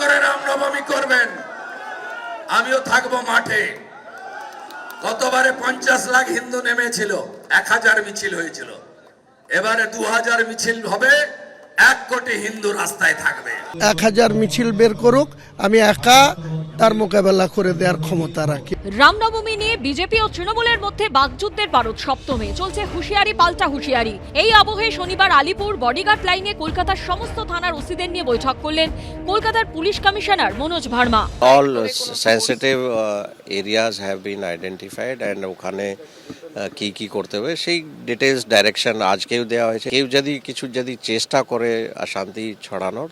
করে রামনবমী করবেন। আমিও থাকব মাঠে। কতবারে পঞ্চাশ লাখ হিন্দু নেমেছিল, এক হাজার মিছিল হয়েছিল। এবারে দু হাজার মিছিল হবে, এক কোটি হিন্দু রাস্তায় থাকবে। এক হাজার মিছিল বের করুক, আমি একা তার মোকাবেলা করে দেওয়ার ক্ষমতা রাখি। রামনবমী নিয়ে বিজেপি ও তৃণমূলের মধ্যে বাগযুদ্ধের পারদ সপ্তমে। চলছে হুঁশিয়ারি পাল্টা হুঁশিয়ারি। এই আবহে শনিবার আলিপুর বডিগার্ড লাইনে কলকাতার সমস্ত থানার ওসিদের নিয়ে বৈঠক করলেন কলকাতার police commissioner Manoj Verma. All uh, sensitive have been identified and ওখানে uh, কি কি করতে হবে সেই ডিটেলস ডাইরেকশন আজকেও দেওয়া হয়েছে। কেউ যদি কিছু যদি চেষ্টা করে অশান্তি ছড়ানোর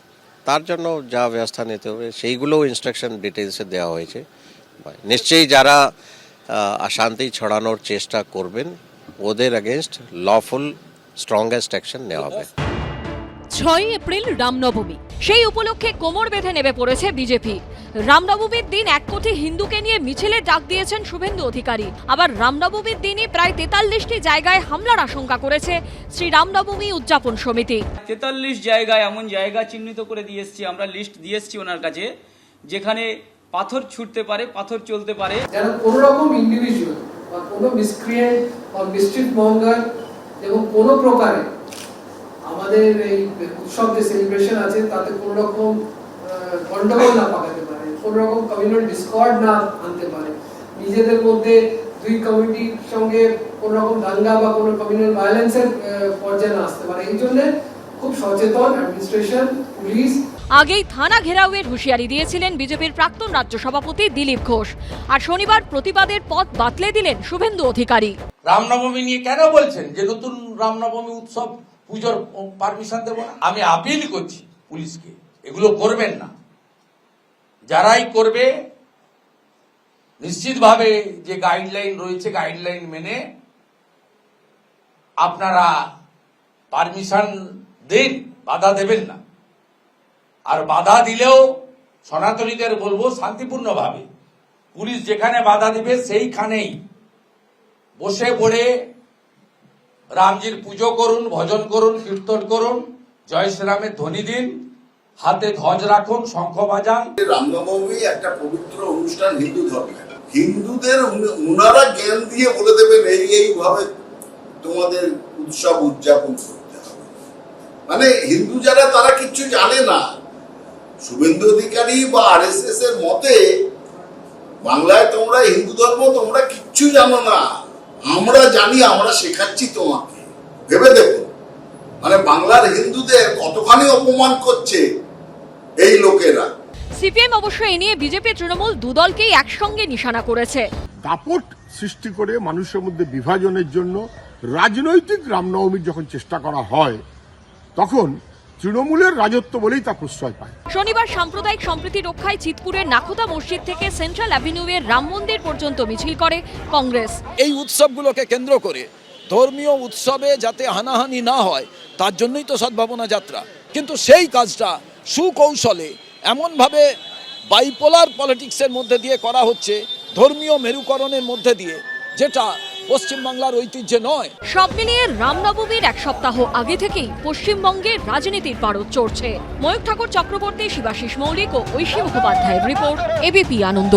তার জন্য যা ব্যবস্থা নিতে হবে, সেইগুলোও ইনস্ট্রাকশন ডিটেলসে দেওয়া হয়েছে। নিশ্চয়ই যারা অশান্তি ছড়ানোর চেষ্টা করবেন, ওদের অ্যাগেনস্ট লফুল স্ট্রংগেস্ট অ্যাকশন নেওয়া হবে। ছয়ই এপ্রিল রামনবমী। সেই উপলক্ষে কোমর বেঁধে নেমে পড়েছে বিজেপি। রামনবমীর দিন এক কোটি হিন্দুকে নিয়ে মিছিলে ডাক দিয়েছেন শুভেন্দু অধিকারী। আবার রামনবমীর দিনই প্রায় তেতাল্লিশটি জায়গায় হামলার আশঙ্কা করেছে শ্রী রামনবমী উদযাপন সমিতি। তেতাল্লিশ জায়গায় এমন জায়গা চিহ্নিত করে দিয়ে এসছি আমরা লিস্ট দিয়ে এসছি ওনার কাছে যেখানে পাথর ছুটতে পারে পাথর চলতে পারে। যেন কোনো রকম ইন্ডিভিজুয়াল বা কোনো মিসক্রিয়েন্ট বা মিস্ট্রিট মঙ্গার এবং কোনো প্রকারে আমাদের এই উৎসব যে সেলিব্রেশন আছে তাতে কোনো রকম গন্ডগোল না পাকাতে পারে। কোনো রকম কমিউনাল ডিসকর্ড না আনতে পারে। নিজেদের মধ্যে দুই কমিটির সঙ্গে কোনো রকম দাঙ্গা বা কোনো কমিউনাল ভায়োলেন্সের পর্যায়ে না আসতে পারে। এই জন্য খুব সচেতন অ্যাডমিনিস্ট্রেশন পুলিশ আগেই থানা ঘেরাওয়ের হুঁশিয়ারি দিয়েছিলেন বিজেপির প্রাক্তন রাজ্য সভাপতি দিলীপ ঘোষ। আর শনিবার প্রতিবাদের পথ বাতলে দিলেন শুভেন্দু অধিকারী। রামনবমী নিয়ে কেন বলছেন যে নতুন রামনবমী উৎসব পুজোর পারমিশন দেব না? আমি আপিল করছি পুলিশকে। এগুলো করবেন না। যারাই করবে, নিশ্চিতভাবে যে গাইডলাইন রয়েছে গাইডলাইন মেনে আপনারা পারমিশন দিন, বাধা দেবেন না। আর বাধা দিলেও সনাতনীদের বলব শান্তিপূর্ণভাবে। পুলিশ যেখানে বাধা দিবে, সেইখানেই। বসে পড়ে রামজির পুজো করুন, ভজন করুন, কীর্তন করুন, জয় শ্রীরামের ধ্বনি দিন। হাতে ধ্বজ রাখুন, শঙ্খ বাজান। রামনবমী একটা পবিত্র অনুষ্ঠান, হিন্দু ধর্মে। হিন্দুদের উনারা জ্ঞান দিয়ে বলে দেবেন, এই এইভাবে তোমাদের উৎসব উদযাপন করতে হবে। মানে হিন্দু যারা, তারা কিচ্ছু জানে না। শুভেন্দু অধিকারী বা আর এর মতে, বাংলায় তোমরা হিন্দু ধর্ম, তোমরা কিচ্ছু জানো না। আমরা জানি, আমরা শেখাচ্ছি তোমাকে। ভেবে দেখো মানে বাংলার হিন্দুদের কতখানি অপমান করছে। এই লোকেরা। সিপিএম অবশ্য এ নিয়ে বিজেপি তৃণমূল দুদলকেই একসঙ্গে নিশানা করেছে। দাপট সৃষ্টি করে মানুষের মধ্যে বিভাজনের জন্য রাজনৈতিক রামনবমীর যখন চেষ্টা করা হয় তখন তৃণমূলের রাজত্ব বলেই তা প্রশ্রয় পায়। শনিবার সাম্প্রদায়িক সম্প্রীতি রক্ষায় চিতপুরের নাখোদা মসজিদ থেকে সেন্ট্রাল অ্যাভিনিউয়ের রাম মন্দির পর্যন্ত মিছিল করে কংগ্রেস। এই উৎসবগুলোকে কেন্দ্র করে ধর্মীয় উৎসবে যাতে হানাহানি না হয় তার জন্যই তো সদ্ভাবনা যাত্রা। কিন্তু সেই কাজটা সুকৌশলে এমনভাবে বাইপোলার পলিটিক্সের মধ্যে দিয়ে করা হচ্ছে, ধর্মীয় মেরুকরণের মধ্যে দিয়ে, যেটা পশ্চিমবাংলার ঐতিহ্যে নয়। সব মিলিয়ে রামনবমীর এক সপ্তাহ আগে থেকেই পশ্চিমবঙ্গে রাজনীতির পারদ চড়ছে। ময়ূক ঠাকুর চক্রবর্তী, শিবাশিস মৌলিক ও ঐশী মুখোপাধ্যায়ের রিপোর্ট এবিপি আনন্দ।